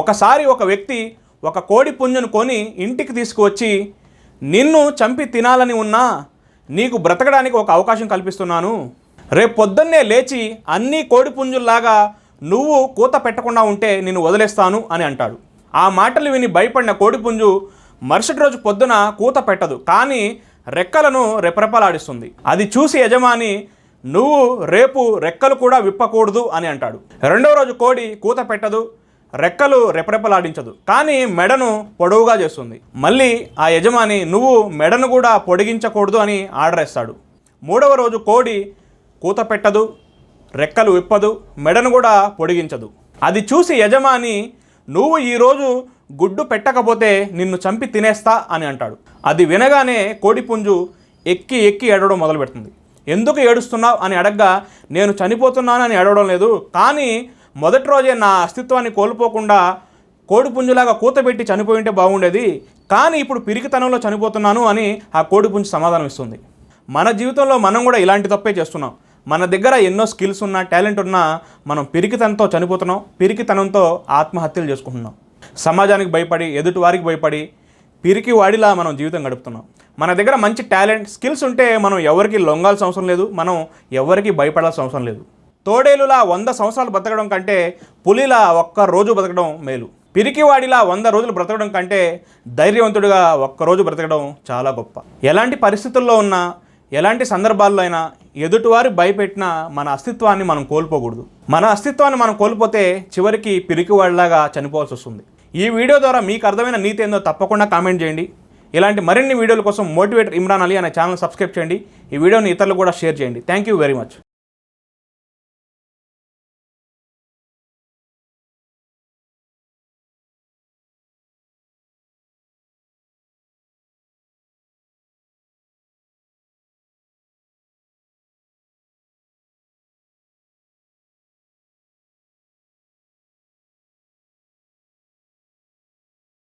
ఒకసారి ఒక వ్యక్తి ఒక కోడి పుంజును కొని ఇంటికి తీసుకువచ్చి నిన్ను చంపి తినాలని ఉన్నా నీకు బ్రతకడానికి ఒక అవకాశం కల్పిస్తున్నాను. రేపు పొద్దున్నే లేచి అన్ని కోడి పుంజుల్లాగా నువ్వు కూత పెట్టకుండా ఉంటే నిన్ను వదిలేస్తాను అని అంటాడు. ఆ మాటలు విని భయపడిన కోడిపుంజు మరుసటి రోజు పొద్దున కూత పెట్టదు కానీ రెక్కలను రెపరెపలాడిస్తుంది. అది చూసి యజమాని నువ్వు రేపు రెక్కలు కూడా విప్పకూడదు అని అంటాడు. రెండో రోజు కోడి కూత పెట్టదు రెక్కలు రెపరెపలాడించదు. కానీ మెడను పొడవుగా చేస్తుంది. మళ్ళీ ఆ యజమాని నువ్వు మెడను కూడా పొడిగించకూడదు అని ఆర్డర్ ఇస్తాడు మూడవ రోజు కోడి కూత పెట్టదు రెక్కలు విప్పదు మెడను కూడా పొడిగించదు. అది చూసి యజమాని నువ్వు ఈరోజు గుడ్డు పెట్టకపోతే నిన్ను చంపి తినేస్తా అని అంటాడు. అది వినగానే కోడిపుంజు ఎక్కి ఎక్కి ఏడవడం మొదలు పెడుతుంది ఎందుకు ఏడుస్తున్నావు? అని అడగ్గా నేను చనిపోతున్నాను అని ఏడవడం లేదు. కానీ మొదటి రోజే నా అస్తిత్వాన్ని కోల్పోకుండా కోడిపుంజులాగా కూతబెట్టి చనిపోయి ఉంటే బాగుండేది. కానీ ఇప్పుడు పిరికితనంలో చనిపోతున్నాను అని ఆ కోడిపుంజు సమాధానం ఇస్తుంది. మన జీవితంలో మనం కూడా ఇలాంటి తప్పే చేస్తున్నాం. మన దగ్గర ఎన్నో స్కిల్స్ ఉన్నా టాలెంట్ ఉన్నా మనం పిరికితనంతో చనిపోతున్నాం. పిరికితనంతో ఆత్మహత్యలు చేసుకుంటున్నాం. సమాజానికి భయపడి ఎదుటి వారికి భయపడి పిరికి వాడిలా మనం జీవితం గడుపుతున్నాం. మన దగ్గర మంచి టాలెంట్ స్కిల్స్ ఉంటే మనం ఎవరికి లొంగాల్సిన అవసరం లేదు. మనం ఎవరికి భయపడాల్సిన అవసరం లేదు. తోడేలులా వంద సంవత్సరాలు బతకడం కంటే పులిలా ఒక్క రోజు బతకడం మేలు. పిరికివాడిలా వంద రోజులు బ్రతకడం కంటే ధైర్యవంతుడిగా ఒక్క రోజు బ్రతకడం చాలా గొప్ప. ఎలాంటి పరిస్థితుల్లో ఉన్నా ఎలాంటి సందర్భాల్లో అయినా ఎదుటివారి భయపెట్టిన మన అస్తిత్వాన్ని మనం కోల్పోకూడదు. మన అస్తిత్వాన్ని మనం కోల్పోతే చివరికి పిరికివాడిలాగా చనిపోవాల్సి వస్తుంది. ఈ వీడియో ద్వారా మీకు అర్థమైన నీతి ఏందో తప్పకుండా కామెంట్ చేయండి. ఇలాంటి మరిన్ని వీడియోల కోసం మోటివేటర్ ఇమ్రాన్ అలీ అనే ఛానల్ సబ్స్క్రైబ్ చేయండి. ఈ వీడియోని ఇతరులు కూడా షేర్ చేయండి. Thank you very much.